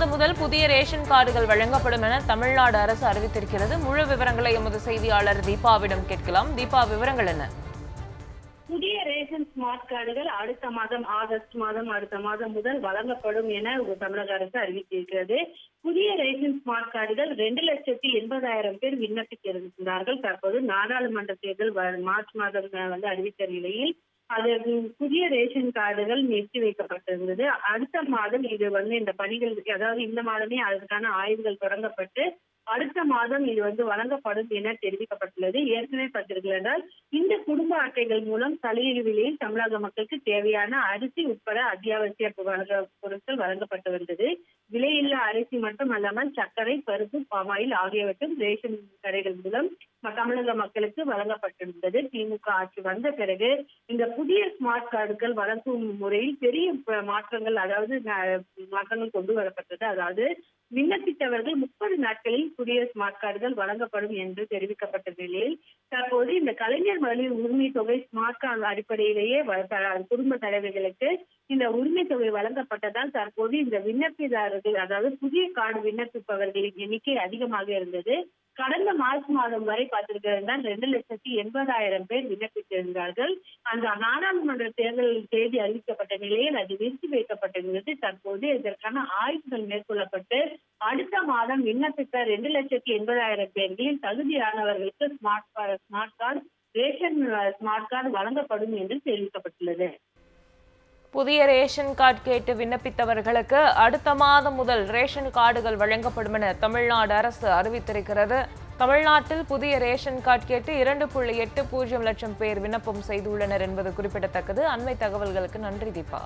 மாதம் முதல் புதிய ரேஷன் கார்டுகள் வழங்கப்படும் என தமிழ்நாடு அரசு அறிவித்திருக்கிறது. முழு விவரங்களை எமது செய்தியாளர் தீபாவிடம் கேட்கலாம். தீபா விவரங்கள் என்ன? புதிய ரேஷன் ஸ்மார்ட் கார்டுகள் அடுத்த மாதம் ஆகஸ்ட் மாதம் அடுத்த மாதம் முதல் வழங்கப்படும் என தமிழக அரசு அறிவித்திருக்கிறது. புதிய ரேஷன் ஸ்மார்ட் கார்டுகள் ரெண்டு லட்சத்தி எண்பதாயிரம் பேர் விண்ணப்பித்திருந்தார்கள். தற்போது நாடாளுமன்ற தேர்தல் வ- மார்ச் மாதம் வந்து அறிவித்த நிலையில் அது புதிய ரேஷன் கார்டுகள் நிறுத்தி வைக்கப்பட்டிருந்தது. அடுத்த மாதம் இது வந்து இந்த பணிகள் அதாவது இந்த மாதமே அதற்கான ஆய்வுகள் தொடங்கப்பட்டு அடுத்த மாதம் இது வந்து வழங்கப்படும் என தெரிவிக்கப்பட்டுள்ளது. ஏற்கனவே பார்த்தீர்கள் என்றால் இந்த குடும்ப அட்டைகள் மூலம் தலையீடு விலையில் தமிழக மக்களுக்கு தேவையான அரிசி உட்பட அத்தியாவசிய வழங்க- பொருட்கள் வழங்கப்பட்டு வந்தது. விலையில்லா அரிசி மட்டும் அல்லாமல் சர்க்கரை பருப்பு பாமாயில் ஆகியவற்றும் ரேஷன் கடைகள் மூலம் தமிழக மக்களுக்கு வழங்கப்பட்டிருந்தது. திமுக ஆட்சி வந்த பிறகு இந்த புதிய ஸ்மார்ட் கார்டுகள் வழங்கும் முறையில் பெரிய மாற்றங்கள் அதாவது மாற்றங்கள் கொண்டு வரப்பட்டது. அதாவது விண்ணப்பித்தவர்கள் முப்பது நாட்களில் புதிய ஸ்மார்ட் கார்டுகள் வழங்கப்படும் என்று தெரிவிக்கப்பட்ட நிலையில் தற்போது இந்த கலைஞர் மகளிர் உரிமை தொகை ஸ்மார்ட் கார்டு அடிப்படையிலேயே குடும்ப தலைவர்களுக்கு இந்த உரிமை தொகை வழங்கப்பட்டதால் தற்போது இந்த விண்ணப்பிதாரர்கள் அதாவது புதிய கார்டு விண்ணப்பிப்பவர்களின் எண்ணிக்கை அதிகமாக இருந்தது. கடந்த மார்ச் மாதம் வரை பார்த்திருக்கிறார்கள் ரெண்டு லட்சத்தி எண்பதாயிரம் பேர் விண்ணப்பித்திருந்தார்கள். அந்த நாடாளுமன்ற தேர்தல் தேதி அறிவிக்கப்பட்ட நிலையில் அது நிறுத்தி வைக்கப்பட்டிருந்தது. தற்போது இதற்கான ஆய்வுகள் மேற்கொள்ளப்பட்டு அடுத்த மாதம் விண்ணப்பித்த ரெண்டு லட்சத்தி எண்பதாயிரம் பேர்களில் தகுதியானவர்களுக்கு smart smart card ration smart card வழங்கப்படும் என்று தெரிவிக்கப்பட்டுள்ளது. புதிய ரேஷன் கார்டு கேட்டு விண்ணப்பித்தவர்களுக்கு அடுத்த மாதம் முதல் ரேஷன் கார்டுகள் வழங்கப்படும் என தமிழ்நாடு அரசு அறிவித்திருக்கிறது. தமிழ்நாட்டில் புதிய ரேஷன் கார்டு கேட்டு இரண்டு புள்ளி எட்டு பூஜ்ஜியம் லட்சம் பேர் விண்ணப்பம் செய்துள்ளனர் என்பது குறிப்பிடத்தக்கது. அண்மை தகவல்களுக்கு நன்றி தீபா.